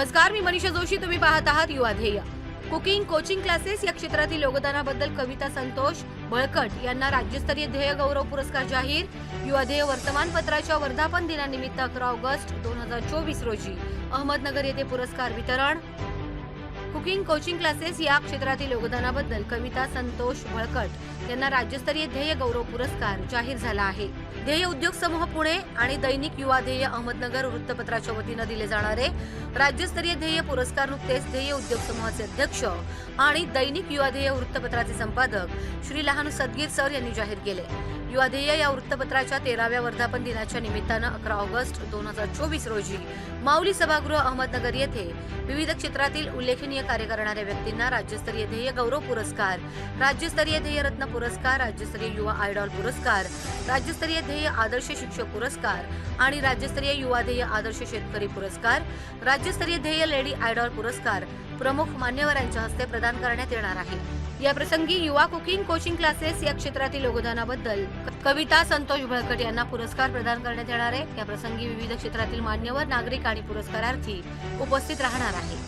नमस्कार मी मनीषा जोशी तुम्ही पाहत आहात युवा ध्येय. कुकिंग कोचिंग क्लासेस या क्षेत्रातील योगदानाबद्दल कविता संतोष बळकट यांना राज्यस्तरीय ध्येय गौरव पुरस्कार जाहीर. युवा ध्येय वर्तमानपत्राच्या वर्धापन दिनानिमित्त अकरा ऑगस्ट दोन हजार चोवीस रोजी अहमदनगर येथे पुरस्कार वितरण. कुकिंग कोचिंग क्लासेस या क्षेत्रातील योगदानाबद्दल कविता संतोष बळकट यांना राज्यस्तरीय ध्येय गौरव पुरस्कार जाहीर झाला आहे. ध्येय उद्योग समूह पुणे आणि दैनिक युवा ध्येय अहमदनगर वृत्तपत्राच्या वतीनं दिले जाणारे राज्यस्तरीय ध्येय पुरस्कार नुकतेच ध्येय उद्योग समूहाचे अध्यक्ष आणि दैनिक युवा ध्येय वृत्तपत्राचे संपादक श्री लहान सदगीर सर यांनी जाहीर केले. युवा या वृत्तपत्राच्या तेराव्या वर्धापन दिनाच्या निमित्तानं अकरा ऑगस्ट दोन हजार चोवीस रोजी माऊली सभागृह अहमदनगर येथे विविध क्षेत्रातील उल्लेखनीय कार्य करणाऱ्या व्यक्तींना राज्यस्तरीय ध्येय गौरव पुरस्कार राज्यस्तरीय ध्येय रत्न पुरस्कार राज्यस्तरीय युवा आयडॉल पुरस्कार राज्यस्तरीय ध्येय आदर्श शिक्षक पुरस्कार आणि राज्यस्तरीय युवा ध्येय आदर्श शेतकरी पुरस्कार राज्यस्तरीय ध्येय लेडी आयडॉल पुरस्कार प्रमुख मान्यवरांच्या हस्ते प्रदान करण्यात येणार आहे. या प्रसंगी युवा कुकिंग कोचिंग क्लासेस या क्षेत्रातील योगदानाबद्दल कविता संतोष भळकट यांना पुरस्कार प्रदान करण्यात येणार आहे. या प्रसंगी विविध क्षेत्रातील मान्यवर नागरिक आणि पुरस्कारार्थी उपस्थित राहणार आहे